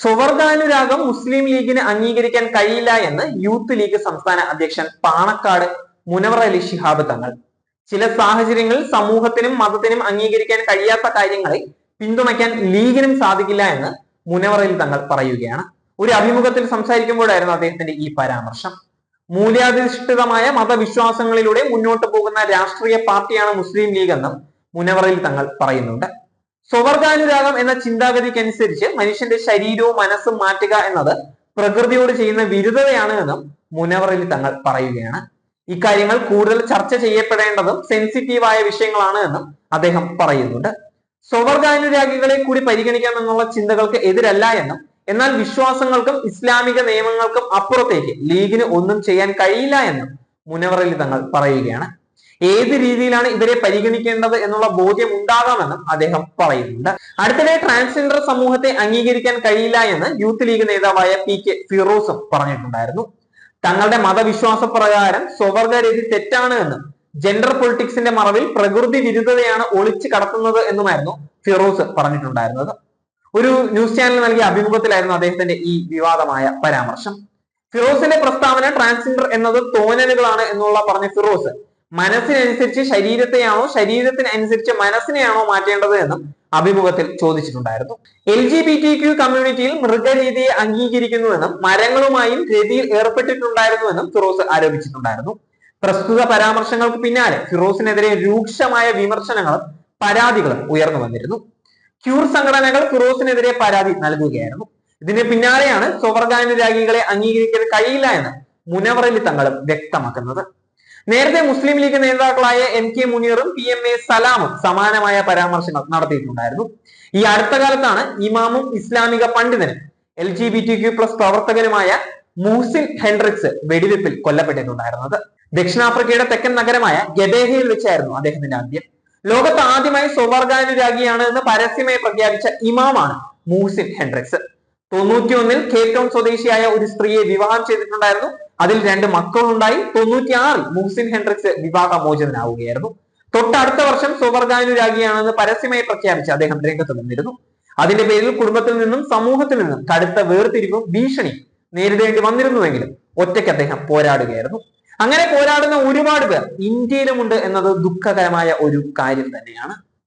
സ്വവർഗാനുരാഗം മുസ്ലിം ലീഗിന് അംഗീകരിക്കാൻ കഴിയില്ല എന്ന് യൂത്ത് ലീഗ് സംസ്ഥാന അധ്യക്ഷൻ പാണക്കാട് മുനവർ അലി ശിഹാബ് തങ്ങൾ. ചില സാഹചര്യങ്ങളിൽ സമൂഹത്തിനും മതത്തിനും അംഗീകരിക്കാൻ കഴിയാത്ത കാര്യങ്ങളെ പിന്തുണയ്ക്കാൻ ലീഗിനും സാധിക്കില്ല എന്ന് മുനവറയിൽ തങ്ങൾ പറയുകയാണ്. ഒരു അഭിമുഖത്തിൽ സംസാരിക്കുമ്പോഴായിരുന്നു അദ്ദേഹത്തിന്റെ ഈ പരാമർശം. മൂല്യാധിഷ്ഠിതമായ മതവിശ്വാസങ്ങളിലൂടെ മുന്നോട്ട് പോകുന്ന രാഷ്ട്രീയ പാർട്ടിയാണ് മുസ്ലിം ലീഗ് എന്നും മുനവറയിൽ തങ്ങൾ പറയുന്നുണ്ട്. സ്വവർഗാനുരാഗം എന്ന ചിന്താഗതിക്കനുസരിച്ച് മനുഷ്യന്റെ ശരീരവും മനസ്സും മാറ്റുക എന്നത് പ്രകൃതിയോട് ചെയ്യുന്ന വിരുദ്ധതയാണ് എന്നും മുനവറിൽ തങ്ങൾ പറയുകയാണ്. ഇക്കാര്യങ്ങൾ കൂടുതൽ ചർച്ച ചെയ്യപ്പെടേണ്ടതും സെൻസിറ്റീവായ വിഷയങ്ങളാണ് എന്നും അദ്ദേഹം പറയുന്നുണ്ട്. സ്വവർഗാനുരാഗികളെ കൂടി പരിഗണിക്കാമെന്നുള്ള ചിന്തകൾക്ക് എതിരല്ല എന്നും എന്നാൽ വിശ്വാസങ്ങൾക്കും ഇസ്ലാമിക നിയമങ്ങൾക്കും അപ്പുറത്തേക്ക് ലീഗിന് ഒന്നും ചെയ്യാൻ കഴിയില്ല എന്നും മുനവറിൽ തങ്ങൾ പറയുകയാണ്. ഏത് രീതിയിലാണ് ഇവരെ പരിഗണിക്കേണ്ടത് എന്നുള്ള ബോധ്യം ഉണ്ടാകാമെന്നും അദ്ദേഹം പറയുന്നുണ്ട്. അടുത്തിടെ ട്രാൻസ്ജെൻഡർ സമൂഹത്തെ അംഗീകരിക്കാൻ കഴിയില്ല എന്ന് യൂത്ത് ലീഗ് നേതാവായ പി കെ ഫിറോസും പറഞ്ഞിട്ടുണ്ടായിരുന്നു. തങ്ങളുടെ മതവിശ്വാസ പ്രകാരം സ്വവർഗരീതി തെറ്റാണ് എന്നും ജെൻഡർ പൊളിറ്റിക്സിന്റെ മറവിൽ പ്രകൃതി വിരുദ്ധതയാണ് ഒളിച്ചു കടത്തുന്നത് എന്നുമായിരുന്നു ഫിറോസ് പറഞ്ഞിട്ടുണ്ടായിരുന്നത്. ഒരു ന്യൂസ് ചാനൽ നൽകിയ അഭിമുഖത്തിലായിരുന്നു അദ്ദേഹത്തിന്റെ ഈ വിവാദമായ പരാമർശം. ഫിറോസിന്റെ പ്രസ്താവന ട്രാൻസ്ജെൻഡർ എന്നത് തോന്നലുകളാണ് എന്നുള്ള പറഞ്ഞ ഫിറോസ് മനസ്സിനനുസരിച്ച് ശരീരത്തെയാണോ ശരീരത്തിനനുസരിച്ച് മനസ്സിനെയാണോ മാറ്റേണ്ടത് എന്നും അഭിമുഖത്തിൽ ചോദിച്ചിട്ടുണ്ടായിരുന്നു. L G B T Q കമ്മ്യൂണിറ്റിയിൽ മൃഗരീതിയെ അംഗീകരിക്കുന്നുവെന്നും മരങ്ങളുമായും രതിയിൽ ഏർപ്പെട്ടിട്ടുണ്ടായിരുന്നുവെന്നും ഫിറോസ് ആരോപിച്ചിട്ടുണ്ടായിരുന്നു. പ്രസ്തുത പരാമർശങ്ങൾക്ക് പിന്നാലെ ഫിറോസിനെതിരെ രൂക്ഷമായ വിമർശനങ്ങളും പരാതികളും ഉയർന്നു വന്നിരുന്നു. ക്യൂർ സംഘടനകൾ ഫിറോസിനെതിരെ പരാതി നൽകുകയായിരുന്നു. ഇതിന് പിന്നാലെയാണ് സ്വവർഗാനുരാഗികളെ അംഗീകരിക്കാൻ കഴിയില്ല എന്ന് മുനവറലി തങ്ങളും വ്യക്തമാക്കുന്നത്. നേരത്തെ മുസ്ലിം ലീഗ് നേതാക്കളായ എം കെ മുനീറും പി എം എ സലാമും സമാനമായ പരാമർശങ്ങൾ നടത്തിയിട്ടുണ്ടായിരുന്നു. ഈ അടുത്ത കാലത്താണ് ഇമാമും ഇസ്ലാമിക പണ്ഡിതനും L G B T Q plus പ്രവർത്തകനുമായ മൂസിൻ ഹെൻഡ്രിക്സ് വെടിവെപ്പിൽ കൊല്ലപ്പെട്ടിട്ടുണ്ടായിരുന്നത്. ദക്ഷിണാഫ്രിക്കയുടെ തെക്കൻ നഗരമായ ഗദേഹയിൽ വെച്ചായിരുന്നു അദ്ദേഹത്തിന്റെ അന്ത്യം. ലോകത്ത് ആദ്യമായി സ്വവർഗാനുരാഗിയാണ് എന്ന് പരസ്യമായി പ്രഖ്യാപിച്ച ഇമാമാണ് മൂസിൻ ഹെൻഡ്രിക്സ്. തൊണ്ണൂറ്റിയൊന്നിൽ കേപ് ടൗൺ സ്വദേശിയായ ഒരു സ്ത്രീയെ വിവാഹം ചെയ്തിട്ടുണ്ടായിരുന്നു. അതിൽ രണ്ട് മക്കളുണ്ടായി. തൊണ്ണൂറ്റിയാറിൽ മുഹ്സിൻ ഹെൻഡ്രിക്സ് വിവാഹ മോചനാവുകയായിരുന്നു തൊട്ടടുത്ത വർഷം സ്വവർഗാനുരാഗിയാണെന്ന് പരസ്യമായി പ്രഖ്യാപിച്ച് അദ്ദേഹം രംഗത്ത് നിന്നിരുന്നു അതിന്റെ പേരിൽ കുടുംബത്തിൽ നിന്നും സമൂഹത്തിൽ നിന്നും കടുത്ത വേർതിരിവും ഭീഷണിയും നേരിടേണ്ടി വന്നിരുന്നുവെങ്കിലും ഒറ്റയ്ക്ക് അദ്ദേഹം പോരാടുകയായിരുന്നു. അങ്ങനെ പോരാടുന്ന ഒരുപാട് പേർ ഇന്ത്യയിലുമുണ്ട് എന്നത് ദുഃഖകരമായ ഒരു കാര്യം തന്നെയാണ്.